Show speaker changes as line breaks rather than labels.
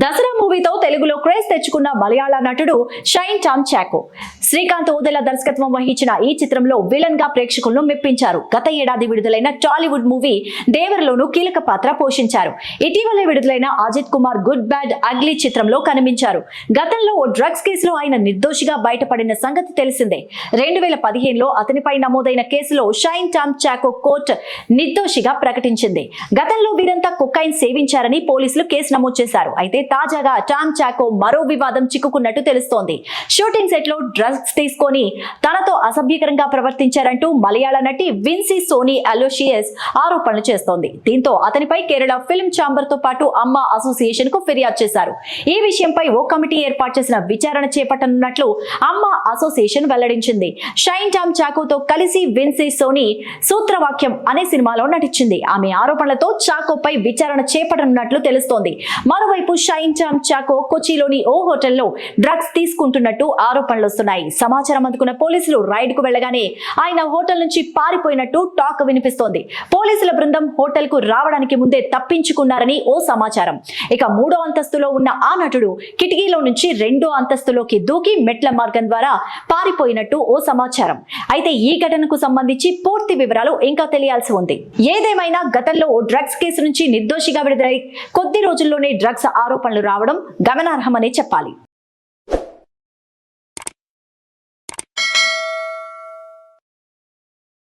దసరా మూవీతో తెలుగులో క్రేజ్ తెచ్చుకున్న మలయాళ నటుడు షైన్ టామ్ చాకో. శ్రీకాంత్ ఓదెల దర్శకత్వం వహించిన ఈ చిత్రంలో విలన్గా ప్రేక్షకులను మెప్పించారు. గత ఏడాది విడుదలైన టాలీవుడ్ మూవీ దేవర్లోనూ కీలక పాత్ర పోషించారు. ఇటీవలే విడుదలైన Ajith Kumar good bad ugly చిత్రంలో కనిపించారు. గతంలో ఓ డ్రగ్స్ కేసులో ఆయన నిర్దోషిగా బయటపడిన సంగతి తెలిసిందే. రెండు వేల పదిహేనులో అతనిపై నమోదైన కేసులో షైన్ టామ్ చాకో కోర్టు నిర్దోషిగా ప్రకటించింది. గతంలో వీరంతా కుక్కైన్ సేవించారని పోలీసులు కేసు నమోదు చేశారు. అయితే తాజాగా టామ్ చాకో మరో వివాదం చిక్కుకున్నట్టు తెలుస్తోంది. షూటింగ్ సెట్లో డ్రగ్స్ తీసుకొని తనతో అసభ్యకరంగా ప్రవర్తించారంటూ మలయాళ నటి విన్సీ సోనీ అలోషియస్ ఆరోపణలు చేస్తోంది. దీంతో అతనిపై కేరళ ఫిల్మ్ ఛాంబర్తో పాటు అమ్మ అసోసియేషన్కు ఫిర్యాదు చేశారు. ఈ విషయంపై ఓ కమిటీ ఏర్పాటు చేసిన విచారణ చేపట్టనున్నట్లు అమ్మ అసోసియేషన్ వెల్లడించింది. షైన్ టామ్ చాకోతో కలిసి విన్సీ సోనీ సూత్రవాక్యం అనే సినిమాలో నటించింది. ఆమె ఆరోపణలతో చాకోపై విచారణ చేపట్టనున్నట్లు తెలుస్తోంది. మరోవైపు షైన్ టామ్ చాకో కొచ్చిలోని ఓ హోటల్లో డ్రగ్స్ తీసుకుంటున్నట్టు ఆరోపణలు వస్తున్నాయి సమాచారం అందుకున్న పోలీసులు రైడ్కు వెళ్ళగానే ఆయన హోటల్ నుంచి పారిపోయినట్టు టాక్ వినిపిస్తోంది. పోలీసుల బృందం హోటల్కు రావడానికి ముందే తప్పించుకున్నారని ఓ సమాచారం. ఇక మూడో అంతస్తులో ఉన్న ఆ నటుడు కిటికీలో నుంచి రెండో అంతస్తులోకి దూకి మెట్ల మార్గం ద్వారా పారిపోయినట్టు ఓ సమాచారం. అయితే ఈ ఘటనకు సంబంధించి పూర్తి వివరాలు ఇంకా తెలియాల్సి ఉంది. ఏదేమైనా గతంలో ఓ డ్రగ్స్ కేసు నుంచి నిర్దోషిగా విడుదలై కొద్ది రోజుల్లోనే డ్రగ్స్ ఆరోపణలు రావడం గమనార్హమని చెప్పాలి.